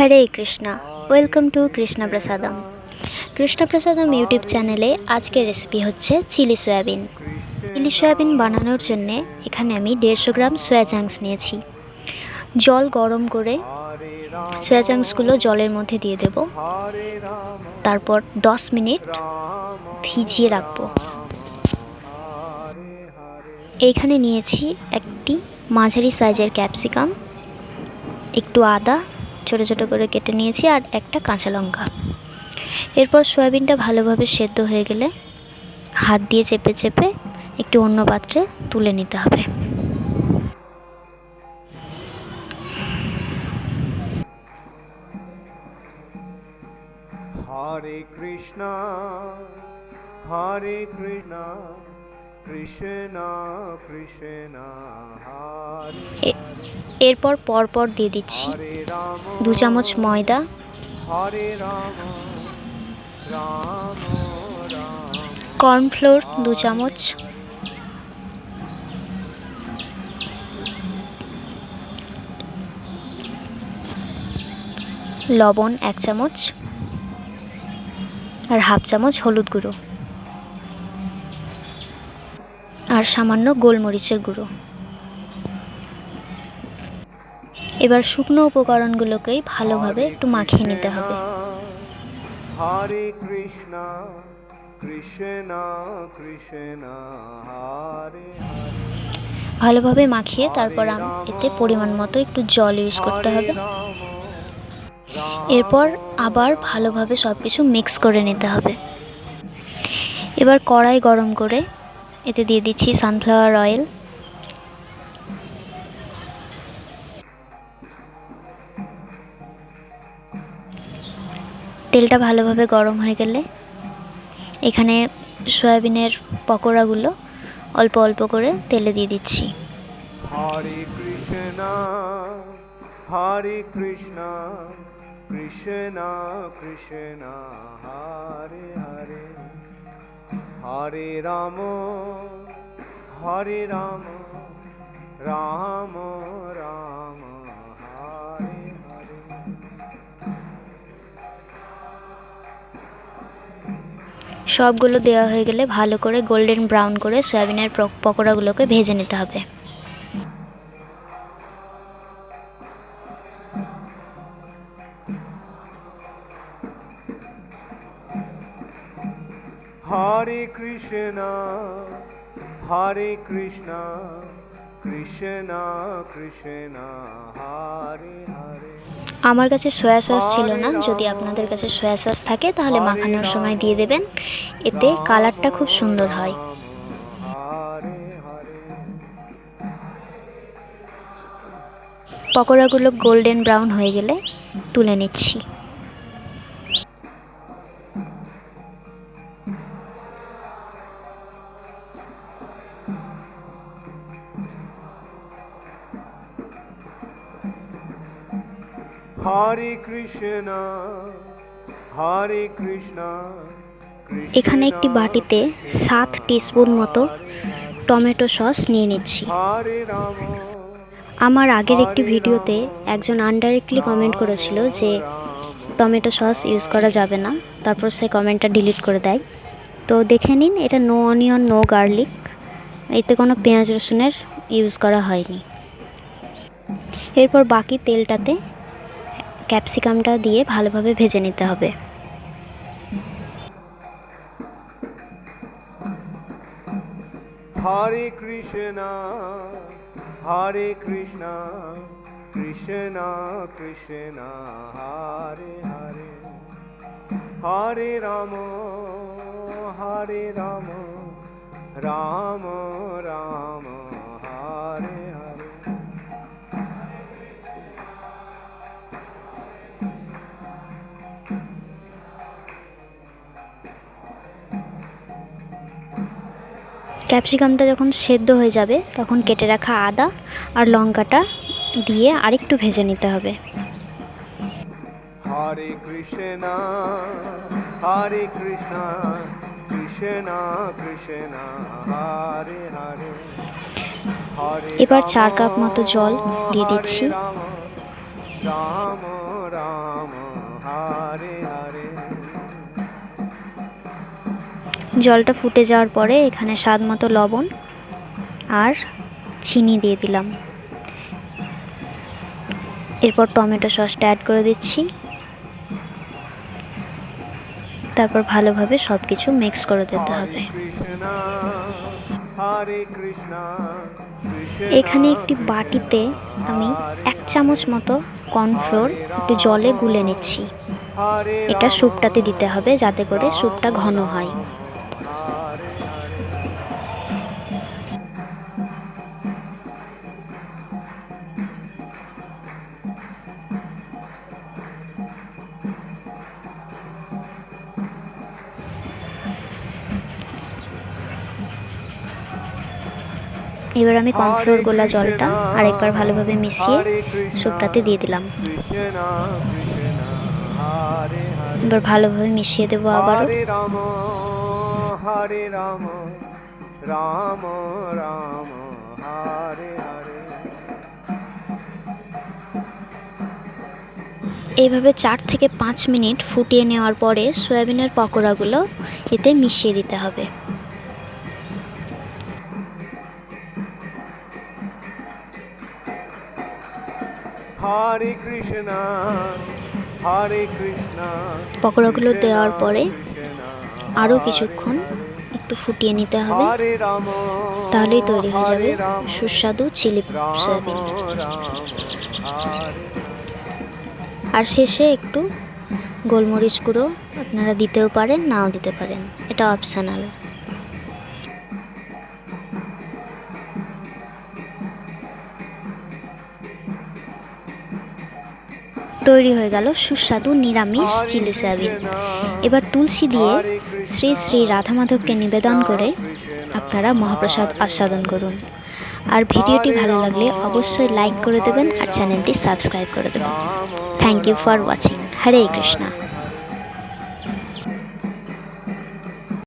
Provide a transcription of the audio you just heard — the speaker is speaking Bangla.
Hare Krishna. Welcome to Krishna Prasadam. Krishna Prasadam YouTube চ্যানেলে আজকের রেসিপি হচ্ছে চিলি সয়াবিন। চিলি সয়াবিন বানানোর জন্যে এখানে আমি দেড়শো গ্রাম সয়া চাংস নিয়েছি। জল গরম করে সয়া চাংসগুলো জলের মধ্যে দিয়ে দেব। তারপর দশ মিনিট ভিজিয়ে রাখব। এইখানে নিয়েছি একটি মাঝারি সাইজের ক্যাপসিকাম একটু আদা ছোটো ছোটো করে কেটে নিয়েছি আর একটা কাঁচা লঙ্কা। এরপর সয়াবিনটা ভালোভাবে সেদ্ধ হয়ে গেলে হাত দিয়ে চেপে চেপে একটু অন্য পাত্রে তুলে নিতে হবে। হরে কৃষ্ণ হরে কৃষ্ণ। এরপর পরপর দিয়ে দিচ্ছি। দু চামচ ময়দা। কর্নফ্লোর দু চামচ। লবণ এক চামচ। আর হাফ চামচ হলুদ গুঁড়ো। আর সামান্য গোলমরিচের গুঁড়ো। এবার শুকনো উপকরণগুলোকেই ভালোভাবে একটু মাখিয়ে নিতে হবে। হরে কৃষ্ণ কৃষ্ণ কৃষ্ণ হরে ভালোভাবে মাখিয়ে তারপর এতে পরিমাণ মতো একটু জল ইউজ করতে হবে। এরপর আবার ভালোভাবে সব কিছু মিক্স করে নিতে হবে। এবার কড়াই গরম করে এতে দিয়ে দিচ্ছি সানফ্লাওয়ার অয়েল তেলটা ভালোভাবে গরম হয়ে গেলে এখানে সয়াবিনের পকোড়াগুলো অল্প অল্প করে তেলে দিয়ে দিচ্ছি। হরে কৃষ্ণ হরে কৃষ্ণ কৃষ্ণ কৃষ্ণ, হরে হরে। হরে রাম হরে রাম রাম রাম, হরে হরে। সবগুলো দেওয়া হয়ে গেলে ভালো করে গোল্ডেন ব্রাউন করে সয়াবিনের পকোড়াগুলোকে ভেজে নিতে হবে। হরে কৃষ্ণ হরে কৃষ্ণ কৃষ্ণ কৃষ্ণ হরে হরে। আমার কাছে সয়া সস ছিল না যদি আপনাদের কাছে সয়া সস থাকে তাহলে মাখানোর সময় দিয়ে দেবেন। এতে কালারটা খুব সুন্দর হয়। পকোড়াগুলো গোল্ডেন ব্রাউন হয়ে গেলে তুলে নিচ্ছি। হরে কৃষ্ণ হরে কৃষ্ণ এখানে একটি বাটিতে সাত টিস্পুন মতো টমেটো সস নিয়ে নিচ্ছি। আমার আগের একটি ভিডিওতে একজন আনডাইরেক্টলি কমেন্ট করেছিল যে টমেটো সস ইউজ করা যাবে না তারপর সে কমেন্টটা ডিলিট করে দেয়। তো দেখে নিন এটা নো অনিয়ন নো গার্লিক এতে কোনো পেঁয়াজ রসুনের ইউজ করা হয়নি। এরপর বাকি তেলটাতে ক্যাপসিকামটা দিয়ে ভালোভাবে ভেজে নিতে হবে। হরে কৃষ্ণ হরে কৃষ্ণ কৃষ্ণ কৃষ্ণ, হরে হরে। হরে রাম হরে রাম রাম রাম। ক্যাপসিকামটা যখন সেদ্ধ হয়ে যাবে তখন কেটে রাখা আদা আর লঙ্কাটা দিয়ে আরেকটু ভেজে নিতে হবে। হরে কৃষ্ণ হরে কৃষ্ণ কৃষ্ণ কৃষ্ণ হরে হরে। এবার চার কাপ মতো জল দিয়ে দিচ্ছি। রাম রাম রাম জলটা ফুটে যাওয়ার পরে এখানে স্বাদ মতো লবণ আর চিনি দিয়ে দিলাম। এরপর টমেটো সসটা অ্যাড করে দিচ্ছি। তারপর ভালোভাবে সব কিছু মিক্স করে দিতে হবে। এখানে একটি বাটিতে আমি এক চামচ মতো কর্নফ্লোর একটু জলে গুলে নিচ্ছি। এটা স্যুপটাতে দিতে হবে যাতে করে স্যুপটা ঘন হয়। এবার আমি কর্নফ্লোর গোলা জলটা আরেকবার ভালোভাবে মিশিয়ে স্যুপটাতে দিয়ে দিলাম। এবার ভালোভাবে মিশিয়ে দেবো আবারও। হরে রাম হরে রাম রাম রাম হরে হরে। এইভাবে চার থেকে পাঁচ মিনিট ফুটিয়ে নেওয়ার পরে সয়াবিনের পকোড়াগুলো এতে মিশিয়ে দিতে হবে। হরে কৃষ্ণ হরে কৃষ্ণ পকোড়াগুলো দেওয়ার পরে আরও কিছুক্ষণ একটু ফুটিয়ে নিতে হবে। তাহলেই তৈরি হয়ে যাবে সুস্বাদু চিলি সয়াবিন। আর শেষে একটু গোলমরিচ গুঁড়ো আপনারা দিতেও পারেন নাও দিতে পারেন। এটা অপশনাল তৈরি হয়ে গেল সুস্বাদু নিরামিষ চিলি সয়াবিন। এবার তুলসী দিয়ে শ্রী শ্রী রাধা মাধবকে নিবেদন করে আপনারা মহাপ্রসাদ আস্বাদন করুন। আর ভিডিওটি ভালো লাগলে অবশ্যই লাইক করে দেবেন আর চ্যানেলটি সাবস্ক্রাইব করে দেবেন। Thank you for watching Hare Krishna.